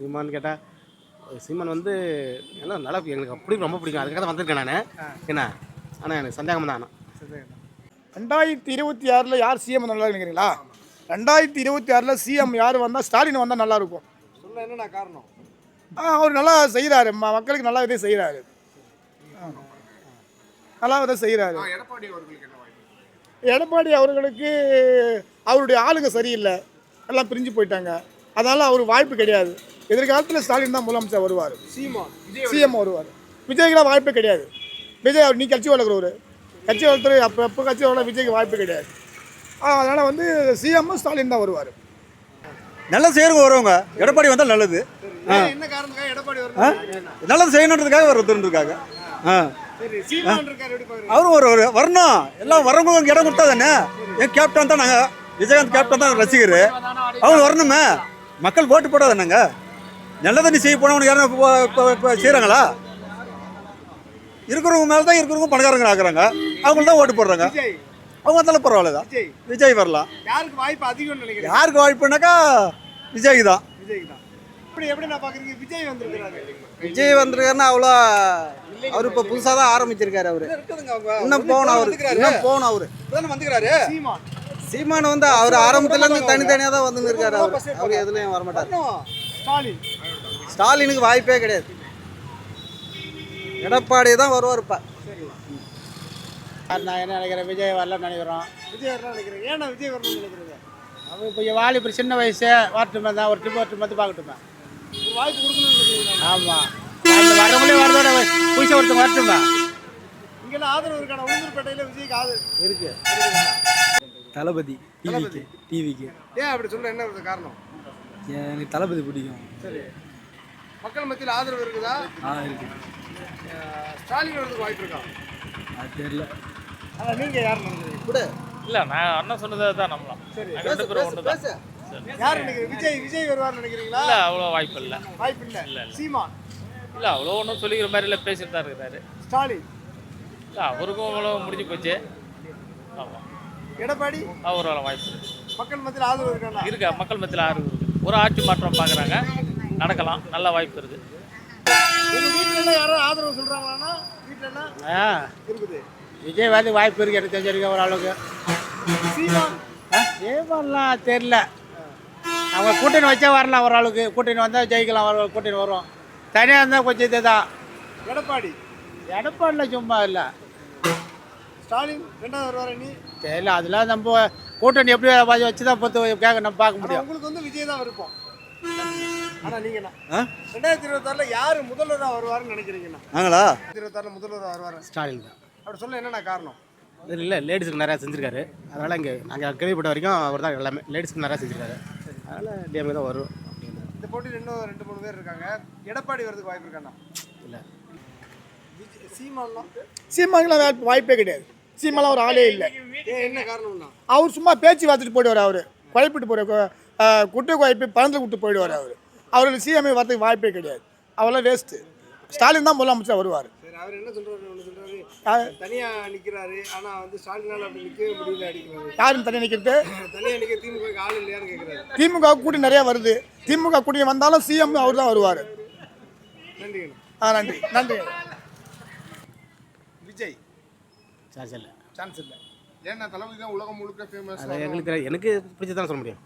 சீமான் கேட்டால் சீமான் வந்து எல்லாம் நல்லா எங்களுக்கு அப்படி ரொம்ப பிடிக்கும். அதுக்காக தான் வந்திருக்கேன் நான். என்ன? ஆனால் எனக்கு சந்தேகம் தான். ஆனால் ரெண்டாயிரத்தி இருபத்தி ஆறில் யார் சிஎம் நல்லா நினைக்கிறீங்களா ரெண்டாயிரத்தி இருபத்தி ஆறில் சிஎம் யார் வந்தால் ஸ்டாலின் வந்தால் நல்லா இருக்கும். சொல்ல என்னண்ணா காரணம்? ஆ, அவர் நல்லா செய்கிறாரு மக்களுக்கு நல்லா இதை செய்கிறாரு நல்லா இதை செய்கிறாரு எடப்பாடி அவர்களுக்கு என்ன வாய்ப்பு? எடப்பாடி அவர்களுக்கு அவருடைய ஆளுங்க சரியில்லை. எல்லாம் பிரிஞ்சு போயிட்டாங்க. அதனால் அவர் வாய்ப்பு கிடையாது. எதிர்காலத்தில் ஸ்டாலின் தான் முதலமைச்சர் வருவார். சிஎம் வருவார். விஜய்க்குலாம் வாய்ப்பே கிடையாது. விஜய் அவர் நீ கட்சி வளர்க்குறவர். கட்சி வளர்த்துற அப்போ எப்போ கட்சி வளர விஜய்க்கு வாய்ப்பு கிடையாது. அதனால் வந்து சிஎம் ஸ்டாலின் தான் வருவார். நல்லா செய்யறவங்க வருவாங்க. எடப்பாடி வந்தால் நல்லது. என்ன காரணத்துக்காக எடப்பாடி வரணும் நல்லது செய்யணுன்றதுக்காக ஒருத்தருக்காக ஆ. அவரும் ஒரு ஒரு வரணும். எல்லாம் வரவங்க இடம் கொடுத்தா தானே? என் கேப்டன் தான் நாங்கள் விஜயகாந்த் கேப்டன் தான் ரசிகர். அவங்க வரணுமே. மக்கள் ஓட்டு போடாதானங்க நல்லதை நீ செய்ய போனவனுக்கு யாரும் செய்கிறாங்களா இருக்கிறவங்க மேலே தான் இருக்கிறவங்க பணக்காரங்க ஆக்குறாங்க. அவங்களுக்கு தான் ஓட்டு போடுறாங்க. விஜய். அவங்க வந்தாலும் பரவாயில்ல தான் விஜய். விஜய் வரலாம். யாருக்கு வாய்ப்பு அதிகம்னு நினைக்கிறீங்க? யாருக்கு வாய்ப்புனாக்கா விஜய்க்கு தான். விஜய் தான். இப்படி எப்படி நான் பாக்குறீங்க விஜய் வந்திருக்கிறாரு. விஜய் வந்திருக்காருன்னா அவ்வளோ அவர் இப்போ புதுசாக தான் ஆரம்பிச்சிருக்காரு அவரு. இருக்குதுங்க அவங்க. இன்னும் போகணும் அவரு. இன்னும் போகணும் அவரு. வந்துக்கிறாரு? சீமான் வந்து அவர் ஆரம்பத்துல இருந்து தனித்தனியாக தான் வந்துன்னு இருக்காரு அவர். அவர் எதுலையும் வரமாட்டார். ஸ்டாலின். ஸ்டாலினுக்கு வாய்ப்பே கிடையாது. எடப்பாடி தான் வருவார் இப்போ. நான் என்ன நினைக்கிறேன்? விஜய் வரலன்னு நினைக்கிறோம். விஜய் வரலாம் நினைக்கிறீங்க ஏன்னா விஜய் வரணும்னு நினைக்கிறீங்க? அவன் இப்போ வாலிபர் சின்ன வயசு வரட்டுமே தான் ஒரு ட்ரிப் ஒரு ட்ரிப் வந்து பார்க்கட்டுமே. ஒரு வாய்ப்பு கொடுக்கணும்னு நினைக்கிறீங்க ஆமாம் வரவங்களே வரதோட புதுசாக ஒருத்தங்க வரட்டுமே. இங்கெல்லாம் ஆதரவு இருக்கான உளுந்தூர்பேட்டையில விஜய்க்கு ஆதரவு. இருக்கு. தளபதி தளபதி. டிவிக்கு ஏன் அப்படி சொல்ல என்ன ஒரு காரணம்? எனக்கு தளபதி பிடிக்கும். சரி. மக்கள் மத்தியில் ஆதரவு இருக்குதா? ஆ இருக்கு. ஸ்டாலின் வரதுக்கு வாய்ப்பு இருக்கா? அது தெரியல. ஆனா நீங்க யார் நினைக்கிறீங்க? இல்ல நான் அண்ணன் சொன்னதை தான் நம்பலாம் சரி நாங்க ரெண்டு பேரும் ஒன்று தான் யார் நினைக்கிறீங்க? விஜய் விஜய் வருவார்னு நினைக்கிறீங்களா? இல்ல அவ்வளோ வாய்ப்பு இல்லை. வாய்ப்பு இல்ல. இல்ல, இல்ல. சீமான். இல்ல அவ்வளோ ஒன்றும் சொல்லிக்கிற மாதிரி இல்லை பேசிட்டு தான் இருக்கிறாரு ஸ்டாலின். இல்ல அவருக்கும் அவ்வளோ முடிஞ்சு போச்சு. ஆமாம் எடப்பாடி? அவரோட வாய்ப்பு இருக்கு. மக்கள் மத்தியில் ஆதரவு இருக்கானா இருக்கா மக்கள் மத்தியில் இருக்கு. ஒரு ஆட்சி மாற்றம் பார்க்குறாங்க. நடக்கலாம் நல்ல வாய்ப்பு இருக்கு. வீட்டுல யாரும் ஆதரவு சொல்றாங்களான்னா வீட்டுல எல்லாம் ஆ. இருக்குது. விஜய் வந்து வாய்ப்பு இருக்கு எனக்கு தெரிஞ்சிருக்க ஓரளவுக்கு. சீமான்? ஏமாலாம் தெரில அவங்க கூட்டணி வச்சா வரலாம் ஓரளவுக்கு. கூட்டணி வந்தால் ஜெயிக்கலாம் வர கூட்டணி வரும். தனியாக இருந்தால் கொஞ்சம் இதுதான். எடப்பாடி? எடப்பாடியில் சும்மா இல்லை. ஸ்டாலின் ரெண்டாவது வருவார நீ தெரியல அதெல்லாம் நம்ம கூட்டணி எப்படி வச்சு தான் பொறுத்து கேட்க நம்ம பார்க்க முடியும். உங்களுக்கு வந்து விஜய் தான் விருப்பம். ஆனா நீங்கண்ணா? ரெண்டாயிரத்தி இருபத்தாறுல யாரு முதல்வரா வருவாருன்னு நினைக்கிறீங்கண்ணா? நாங்களா? இருபத்தாறுல முதல்வரா வருவாரு. ஸ்டாலின் தான். அப்படி சொல்ல என்னண்ணா காரணம்? இல்லை லேடிஸுக்கு நிறையா செஞ்சுருக்காரு. அதனால் இங்கே நாங்கள் கேள்விப்பட்ட வரைக்கும் அவர் தான் எல்லாமே லேடிஸ்க்கு நிறையா செஞ்சுருக்காரு. அதனால் டிஎம்கே தான் வரும். அப்படின்னு இந்த போட்டியில் இன்னும் ரெண்டு மூணு பேர் இருக்காங்க. எடப்பாடி வரதுக்கு வாய்ப்பு இருக்காண்ணா இல்லை. சீமான்லாம்? வாய்ப்பு வாய்ப்பே கிடையாது. சீமாலாம் ஒரு ஆளே இல்லை. என்ன காரணம்னா? அவர் சும்மா பேச்சு பார்த்துட்டு போயிடுவார் அவர். குழப்பிட்டு போயிடுவார் குட்டை குழப்பி பணத்தில் விட்டு போயிடுவார் அவர். அவருக்கு சிஎம்ஏ வரதுக்கு வாய்ப்பே கிடையாது. அவரெல்லாம் வேஸ்ட்டு ஸ்டாலின் தான் முதலமைச்சர் வருவார். அவர் என்ன சொல்றாரு? ஒன்று சொல்றாரு. யார் தனியா நிக்கிறாரு. ஆனா வந்து ஸ்டாலினால அப்படி நிக்கவே முடியல அடிக்கிறாரு. யாரும் தனியா நிக்க திமுக ஆள் இல்லையான்னு கேக்குறாரு. திமுக கூட்டணி நிறையா வருது. திமுக கூட்டணி வந்தாலும் சிஎம் அவர் தான் வருவார். நன்றி ஆ நன்றி. நன்றி விஜய் சார்ஜ் இல்லை. சான்ஸ் இல்லை. ஏன்னா தளபதி தான் உலகம் முழுக்க ஃபேமஸ் அது எங்களுக்கு. எனக்கு பிடிச்சதான் சொல்ல முடியும்.